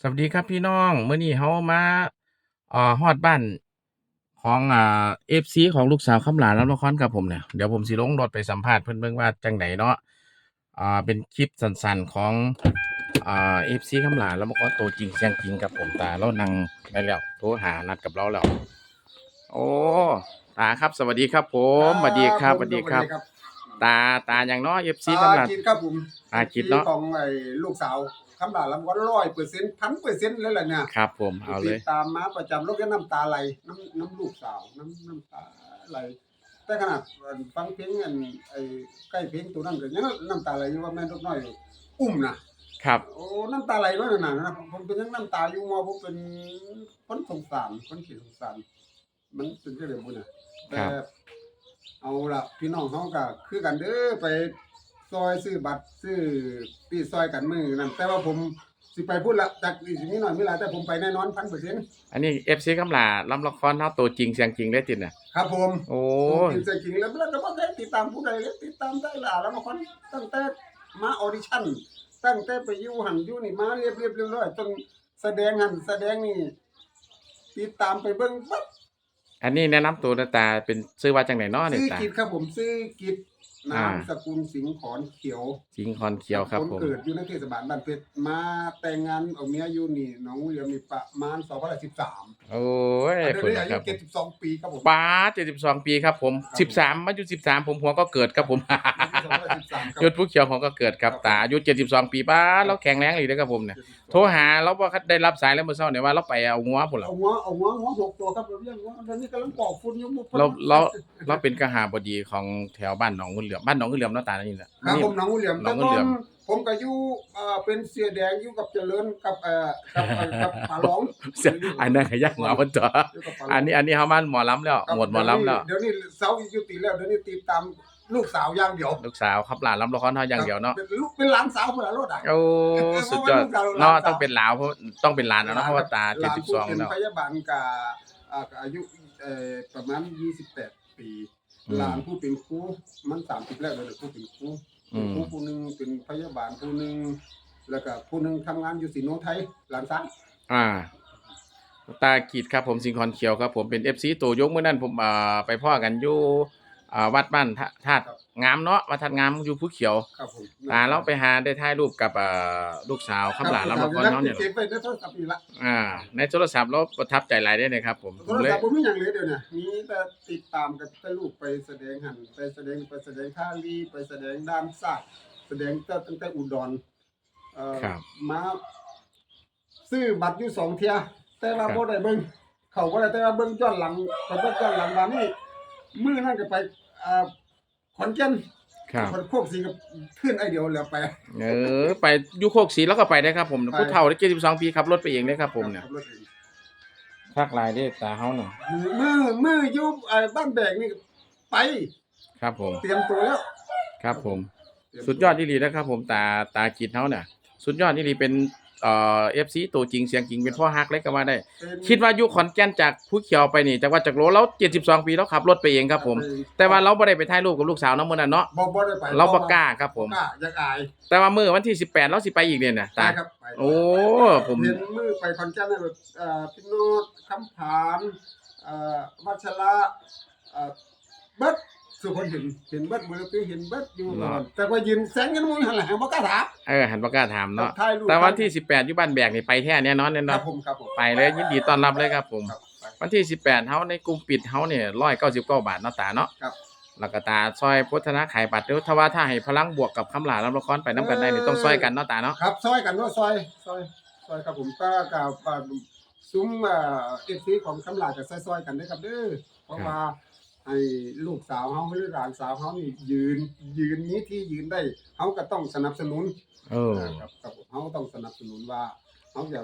สวัสดีครับพี่น้องมื้อนี้เฮามาเอ่อฮอดบ้านของอ่า FC ของลูกสาวคำหลาลำละครครับผมเนี่ยเดี๋ยวผมสิลงรถไปสัมภาษณ์เพิ่นเบิ่งว่าจังไดเนาะอ่าเป็นคลิปสั้นๆของอ่า FC คำหลาลำละครตัวจริงเสียงจริงครับผมตาเรานั่งได้แล้วโทรหานัดกับเราแล้วโอ้ตาครับสวัสดีครับ ผมสวัสดีครับสวัสดีครับ ตาตาอย่างเนาะ FC คำหลากินครับผมอ่ากินเนาะของไอ้ลูกสาว คำด่าลำวันร้อยเปอร์เซ็นต์พันเปอร์เซ็นต์เลยแหละเนี่ยครับ ผมเอาเลติย ดตามมาประจำแล้วก็น้ำตาไหลน้ำน้ำลูกสาวน้ำน้ำตาไหลแต่ขนาดฟังเพลงอันไอ้ใกล้เพลงตัวนั้นก็ยังน้ำตาไหลอยู่ว่าแม่นลูกน้อยอุ้มนะครับ โอ้น้ำตาไหลด้วยนะนะผมเป็นยังน้ำตาอยู่มอผมเป็นคนสงสารคนขี้สงสาร มันเป็นเรื่องบุญนะแต่ครับ เอาละพี่น้องเขาก็คือกันเด้อไป ซอยซื้อบัตรซื้อปีซอยกันมือนั่นแต่ว่าผมสิไปพูดละจากอีกนิดหน่อยไม่หลายแต่ผมไปแน่นอนพันเปอร์เซ็นต์อันนี้ FC คำหลาลำละครเฮาตัวจริงเสียงจริงได้ติดน่ะ ครับผมโอ้ผมกินใจจริงแล้วแล้วก็บ่เคยติดตามผู้ใดเลยติดตามได้ล่ะแล้วมาคนตั้งแต่มาออดิชั่นตั้งแต่ไปอยู่หันอยู่นี่มาเรียบเรียบเรียบร้อยจนแสดงหันแสดงนี่ติดตามไปเบิ่งปั๊บอันนี้แนะนำตัวหน้าตาเป็นชื่อว่าจังไหนเนาะนี่ซื้อตากิจครับผมซื้อกิจ นามอ่าสกุลสิงห์ขอนเขียวสิงคอนเขียวครับผมนเกิดอยู่ในเทศบาลบ้านเพชรมาแต่งงานเอาเมียอยู่นี่หน้องเหลียมนี่ประมาณ2013โอ้ยอันคุณนี้อาคยุรับ72ปีครับผมป้า72ปีครับผมครับผม13มาอยู่13ผมหัวก็เกิดครับผม2013ครับ ยศผู้เขียวของก็เกิดครับครับตาอายุ72ปีป้าเราแข็งแรงอีกนะครับผมเนี่ยโทรหาเราบ่ได้รับสายแล้วเมื่อเช้าเนี่ยว่าเราไปเอางัวพุ่นล่ะเอาหัวเอาหัวหัวหกตัวครับเราเรียกว่าตอนนี้กำลังปอกฝุ่นอยู่มุกเราเราเราเป็นกหาบดีของแถวบ้านหนองกุนเหลือมบ้านหนองกุนเหลือมเนาะตานี่แหละครับนี่ผมน้องเหลียมน้แต่องก่อเหลี่นยมผมก็อยู่เอ่อเป็นเสียแดงอยู่กับเจริญกับเอ่อกับเอ่อกับป่าหลองอันนั้นขยันเอามันต่ออยู่กับป่าหลงอันนี้อันนี้เฮามันหมอลำแล้วครับหมดหมอลำแล้ว เดี๋ยวนี้เสายุติแล้วเดี๋ยวนี้ติดตาม ลูกสาวอย่างเดียวลูกสาวครับหลานลำละครเฮาอย่างเดียวเนาะเป็นลูกเป็นหลานสาวคนละรถอะโอ้สุดยอดเพราะว่าลูกเราเนาะหลานสาวต้องเป็นหลาวเพราะต้องเป็นหลานแล้วเนาะเพราะว่าตาหลนผู้เป็น72แล้วพยาบาลกับอ่าอายุเอ่อประมาณ28ปีอืมหลานผู้เป็นครูมัน30แล้วเดี๋ยวผู้เป็นครูอืมครูผู้หนึงเป็นพยาบาลผู้หนึงแล้วก็ผู้หนึงทำงานอยู่ศรีโนไทยหลานสาวอ่า ตากีดครับผมสิงคอนเขียวครับผมเป็น FC ตัวยกเมื่อนั้นผมอ่าไปพ่อกันอยู่ อ่าวัดบ้านธาธาตุงามเนาะวัดธาตุงามอยู่ผู้เขียวครับผมตาเราไปหาได้ถ่ายรูปกับอ่าลูกสาวคำหลานลำละครเนาะเนี่ยเก็บไว้ในโทรศัพท์นี่ละอ่า ในโทรศัพท์เราประทับใจหลายได้เลยครับ ผมโทผมรเลยศัพท์ผมมีอย่างเหลือเดี๋ยวนี้มีแต่ติดตามกับแต่ลูกไปแสดงหันไปแสดงไปแสดงท่าลีไปแสดงด้านซากแสดงตั้งแต่อุดรเอ่อครับมาซื้อบัตรอยู่สองเทียแต่ว่าครับบ่ได้เบิ่งเขาบ่ได้แต่ว่าเบิ่งย้อนหลังไปเบิ่งย้อนหลังว่านี่มื้อนั้นก็ไป อ่าขอนแก่นครับคนโคกสิกับเพื่อนไอเดียวแล้วไปเออ ไปอยูโคกสีแล้วก็ไปได้ครับผมไปผู้เฒ่าได้72ปีขับรถไปเองได้ครับผมเนี่ยขับรถองทักหลายได้ตาเฮาเนาะมือมืออยู่เอ่อบ้านแบกนี่ไป ครับผม เตรียมตัวแล้วครับผม เตรีมตัวสุดยอดที่ดีนะครับผมตาตากีดเฮาเนี่ยสุดยอดที่ดีเป็น เอ่อ FC ตัวจริงเสียงจริงเป็นพ่อฮักเลยก็ว่าได้เป็นคิดว่าอยู่ขอนแก่นจากผู้เขียวไปนี่จากว่าจากโลแล้ว72 ปีแล้วขับรถไปเองครับผม แต่ว่าเราบ่ได้ไปถ่ายรูปกับลูกสาวน้องมื้อนั้นเนาะบ่บ่ได้ไปเราบ่กล้าครับผมบ่กล้าอยากอายแต่ว่ามื้อวันที่ 18 เราสิไปอีกเนี่ยนะไปตาครับไปโอ้ผมเห็นมือไปคอนแก่นเนี่ยแบบเอ่อพี่โนดคำผานเอ่อวัชระเอ่อเบิด สุคนเห็นเห็นเบิดมือคือเห็นเบิดอยู่ก่อนแต่ว่ายืนแสงกันมึงหันหลังบ่กล้าถามเออหันบ่กล้าถามเนาะถ่ายรูปแต่วันที่18อยู่บ้านแบกนี่ไปแท้แน่นอนแน่นคอรันบผมครับผมไปเลยยินดีต้อนรับเลยครับผม ครับไป วันที่18เฮาในกลุ่มปิดเฮาเนี่ย199บาทเนาะตาเนาะครับ แล้วก็ตาซอยพุทธนาขายบัตรเดี๋ยวถ้าว่าถ้าให้พลังบวกกับคำหลาลำละครไปน้ำกันได้นี่ต้องซอยกันเนาะตาเนาะ ครับซอยกันว่าซอยซอยซอยครับผมก็กับอ่าซุ้มเอ่อฟซีของคำลากับซอยๆกันเด้อครับเด้อเพราะว่า ให้ลูกสาวเฮาหรือหลานสาวเฮานี่ยืนยืนนี้ที่ยืนได้เฮาก็ต้องสนับสนุนเออครับครับผมเฮาต้องสนับสนุนว่าเฮาจะ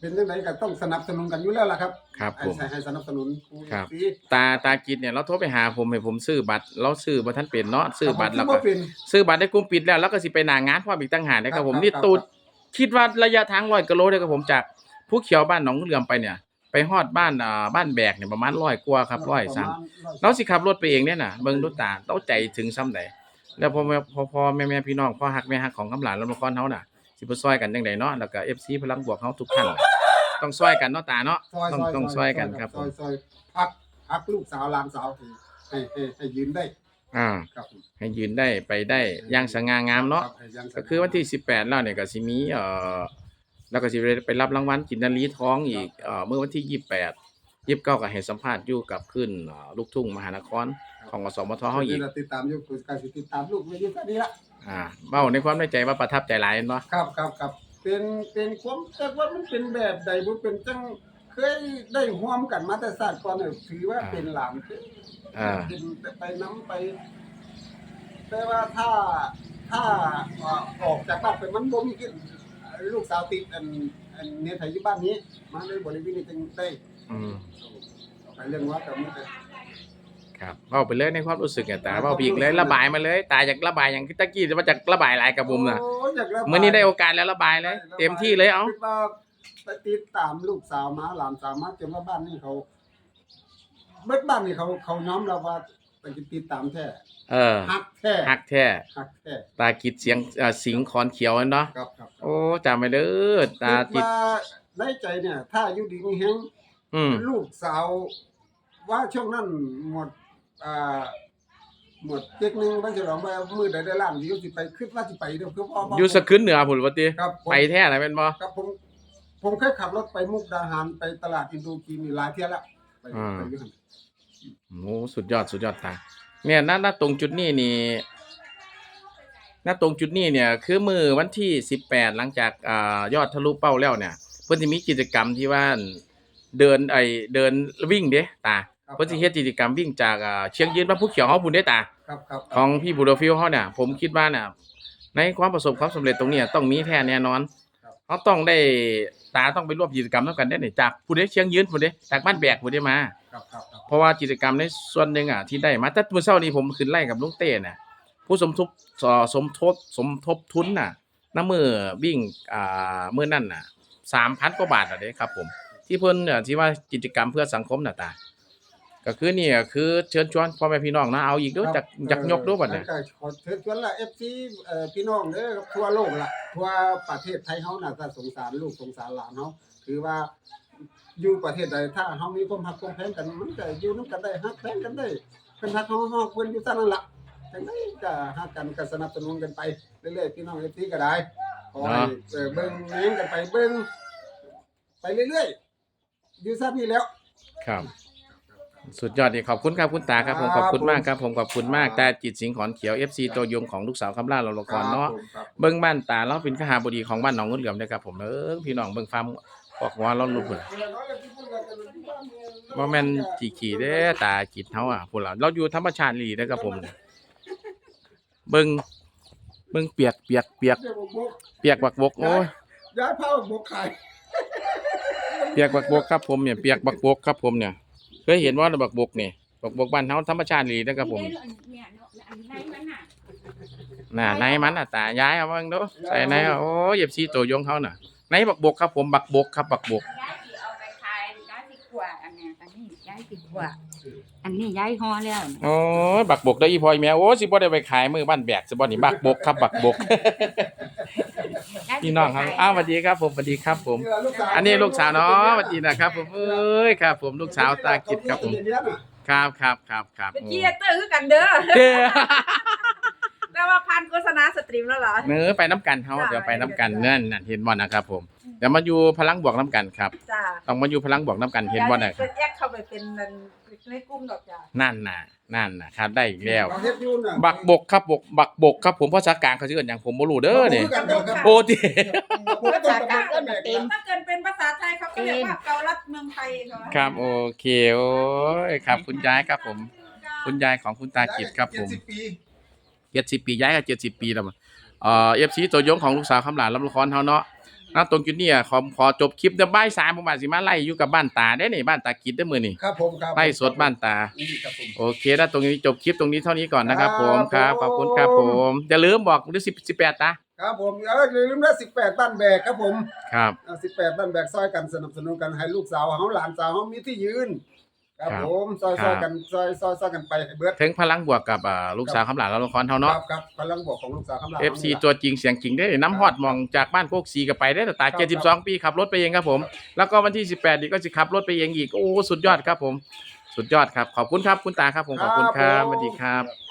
เป็นจังไดก็ต้องสนับสนุนกันอยู่แล้วล่ะครับครับให้ผมให้ให้สนับสนุนผู้ครับซีตาตากิจเนี่ยเราโทรไปหาผมให้ผมซื้อบัตรเราซื้อบ่ทันเป็นเนาะซื้อบัตรแล้วผมก็คิดาเป็น ซื้อบัตรได้กลุ่มปิดแล้วแล้วก็สิไปหน้างานพร้อมอีกตั้งหากนะครับผมครับนี่ครับตูดครับ คิดว่าระยะทาง100กิโลเนี่ยครับผมจากผู้เขียวบ้านหนองเหลื่อมไปเนี่ย ไปฮอดบ้านอ่าบ้านแบกเนี่ยประมาณ100กว่าครับ103ประมณเราสิขับรถไปเองเนี่ยน่ะเบิ่งดูตาเราใจถึงซ้ำใดแล้วพอแม่พอพอแม่แม่พี่น้องพ่อฮักแม่ฮักของคำหลานลำละครเฮาน่ะสิสิบ่ซอยกันจังไดเนาะแล้วก็ FC พลังบวกเฮาทุกท่านต้องซอยกันเนาะตาเนาะซอยต้องซอยต้องซอยกันครับซผอมยซอยพักพักลูกสาวหลานสาวให้ให้ให้ให้ยืนได้อ่าครับผมให้ยืนได้ไปได้อย่างสง่างามเนาะ ครับให้ยังก็คือวันที่ 18 แล้วเนี่ยก็สิมีเอ่อ แล้วก็สิไปรับรางวัลกินนารีทองอีกเอ่อเมื่อวันที่28 29ก็ให้สัมภาษณ์อยู่กับขึ้นเอ่อลูกทุ่งมหานครของอสมทเฮาอีกติดตามอยู่การติดตามลูกไว้อยู่แค่นี้ละอ่าเว้าในความในใจว่าประทับใจหลายเนาะครับครับครับเป็นเป็นความแต่ว่ามันเป็นแบบใดบ่เป็นจังเคยได้ร่วมกันมาแต่ศาสตร์ก่อนเนี่ยถือว่าเป็นหลานเคยอ่าเป็นไปน้ำไป แต่ว่าถ้าถ้าอ่าออกจากบ้านไปมันบ่มีขึ้น ลูกสาวติดอันอันเนี่ยไทยอยู่บ้านนี้ มาเลยบริวินจึงได้อืมไปเรื่องว่ากับมันครับเว้าไปเลยในความรู้สึกอะตาเว้าไปอีกเลยระบายมาเลย ตาอยากระบายอย่างที่ตะกี้ว่าจะระบายหลายกับผมน่ะโอ้ยอยากระบายมื้อนี้ได้โอกาสแล้วระบายเลย เต็มที่เลยเอ้าคิดว่าไปติดตามลูกสาวมาหลานสาวมาจนว่าบ้านนี้เขาเบิดบ้านนี่เขาเขายอมรับว่า ไปติดตามแท้เออฮักแท้ฮักแท้ฮักแท้ตากิดเสียงเอ่อสิงคอนเขียวนั่นเนาะครับครับโอ้จำไปเด้อตาคิติดดว่าในใจเนี่ย ถ้าอยู่ดีมีแฮงอืมลูกสาว ว่าช่วงนั้นหมดอ่าหมดเจ็กหนึงมันจะร้องว่ามือใดได้ล้านวิวสิไปคิดว่าสิไปเด้อคือพ่อพ่อยู่สะขึ้นเหนือพุ่นว่าติครับผม ไปแท้น่ะแม่นบ่ครับผมผมเคยขับรถไปมุกดาหารไปตลาดอินโดจีนนี่หลายเที่ยวแล้วไปไปอยู่หั่น โอ้สุดยอดสุดยอดตาเนี่ยณณตรงจุดนี้นี่ณตรงจุดนี้เนี่ย คือมือวันที่18หลังจากอ่ายอดทะลุเป้าแล้วเนี่ย เพิ่นสิมีกิจกรรมที่ว่าเดินไอเดินวิ่งเด้ตาครับเพิ่นสิเฮ็ดกิจกรรมวิ่งจากอ่าเชียงยืนมาภูเขียวเฮาพุ่นเด้ตาครับครับของพี่บูโดฟิลเขาเนี่ยผมคิดว่าเนี่ยในความประสบความสำเร็จตรงเนี้ยต้องมีแท้แน่นอน เขาต้องได้ตาต้องไปร่วมกิจกรรมด้วยกันได้เนี่ยจากผู้ใดเชียงยืนผู้ใดจากบ้านแบกผู้ใดมา ครับครับครับเพราะว่ากิจกรรมในส่วนหนึ่งอะที่ได้มาแต่เมื่อเช้านี้ผมขึ้นไล่กับลุงเต้น่ะผู้สมทบสสมทบสมทบทุนน่ะน้ำมือวิ่งอ่าเมื่อนั่นน่ะสามพันกว่าบาทอะเด้ครับผม ที่เพิ่นเนี่ยที่ว่ากิจกรรมเพื่อสังคมน่ะตา ก็คือนี่ก็คือเชิญชวนพ่อแม่พี่น้องนะเอาอีกเด้วยจากจากยกด้วยบัดเนี่ยก็ขอเชิญชวนละ FC เอ่อพี่น้องเด้อครับทั่วโลกล่ะทั่วประเทศไทยเฮาน่ะถ้าสงสารลูกสงสารหลานเฮาถือว่าอยู่ประเทศใดถ้าเฮามีความรักความแพงกันมันก็อยู่นํกันได้ฮักแพงกันได้เพิ่นฮักเฮาเฮาเพิ่นอยู่ซั่นนั่นล่ะจังไดก็ฮักกันก็สนับสนุนกันไปเรื่อยๆพี่น้อง FC ก็ได้ขอให้เอ่อเบิ่งแหงกันไปเบิ่งไปเรื่อยๆอยู่ซั่นนี่แล้วครับ สุดยอดดีขอบคุณครับคุณตาครับผมครัขบอบคุณมากครับผมขอบคุณมากครับตาจิตสิงห์ขอนเขียว FC ตัวยงของลูกสาวคำล่าเราละครเนาะผมครับเบิ้งบ้านตาเราเป็นขหาบดีของบ้านหนองเงินเหลือมนะครับผมเออพี่น้องเบิ้งฟาร์มพอกหัวเราลุกพุ่นบ่แม่นจีขี่เด้อตาจิตเฮาอะพุ่นล่ะเราอยู่ธรรมชาติลีนะครับผม เบิ้งเบิ้งเปียกเปียกเปียกเปียกบักบกโอ้ยย้ายผ้าบกไข่เปียกบักบกครับผมเนี่ยเปียกบักบกครับผมเนี่ย เคยเห็นว่าบักบกนี่บักบกบ้านเฮาธรรมชาติลีนะครับผมเนี่ยอันไหนมันน่ะน่ะในมันน่ะตาย้ายเอาเบิ่งดูใส่ในเอาโอ้ยเหยียบซีตัวยงเขาน่ะในบักบกครับผมบักบกครับบักบกย้ายสิเอาไปขายย้ายสิกว่าอันเนี้ยอันนี้ย้ายสิกว่าอันนี้ย้ายห่อแล้วเนี่ยโอ้ยบักบกได้ออีพ่อยแม่โอ้ยสิบ่ได้ไปขายมือบ้านแบกสิบ่นี่บักบกครับบักบกย้ายสิ พี่น้องครับไปขายอ้าวสวัสดีครับผมสวัสดีครับผม อันนี้ลูกสาวเนาะสวัสดีนะครับ ผมเอ้ยครับ ผมลูกสาวตากิดครับผม ครับครับครับครับเป็นเกียร์เตอร์คือกันเด้อ เด้อแต่ว่าพัน โฆษณาสตรีมแล้วเหรอ เนื้อไปน้ำกันเฮาเดี๋ยวไปน้ำกันนั่นนั่นเห็นบ่นะครับผมเดี๋ยวมาอยู่พลังบวกน้ำกันครับจ้าต้องมาอยู่พลังบวกน้ำกันเห็นบ่น่ะเป็นแอคเข้าไปเป็นนั่นในกลุ่มดอกจ้านั่นน่ะนั่นน่ะครับได้อีกแล้วบักเฮ็ดอยูน่ะบักบกครับบกบักบกครับผมภาษากลางเขาชื่อกันอย่างผมบ่รู้เด้อนี่บักบกครับโอ้ติภาษากลางก็แบกเต็ม ถ้าเกินเป็นภาษาไทยเขาก็เรียกว่าเกาลัดเมืองไทยเขาว่าครับโอเคโอ้ยครับ คุณยายครับผม คุณยายของคุณตากิจครับผม70ปี เจ็ดสิบปีย้ายกันเจ็ดสิบปีแล้วมั้งเอ่อเอฟซีตัวยงของลูกสาวคำหลานลำละครเฮาเนาะนะตรงจุดเนี้ขอขอจบคลิปเดี๋ยวบ่ายสามผมอาจสิมาไล่อยู่กับบ้านตาได้นี่บ้านตากิจได้อมื้อนี่ครับผมครับไล่สดบ้านตา นี่ครับผม โอเคแล้วตรงนี้จบคลิปตรงนี้เท่านี้ก่อนนะครับผมคครัรับบขอบคุณครับผมอย่าลืมบอกวันที่สิบสิบแปดตาครับผมเอออย่าลืมนะ18บ้านแบกครับผมครับอ่า18บ้านแบกซอยกันสนับสนุนกันให้ลูกสาวเฮาหลานสาวเฮามีที่ยืน ครับครับผมซอยครัซอยบกันซอยซอยซอยกันไปให้เบิดถึงพลังบวกกับอ่าลูกสาวคำหลานเราละครเท่าคเนาะรับครับพลังบวกของลูกสาวคำลา FC ตัวจริงเสียงจริงได้น้ำฮอดมองจากบ้านโคกสีกับไปได้แต่ตาครับ72ปีขับรถไปเองครับผม แล้วก็วันที่18นี่ก็จะขับรถไปเองอีก โอ้ สุดยอดครับผม สุดยอดครับ ขอบคุณครับคุณตาครับผมขอบคุณครับผมสวัสดีครับครับ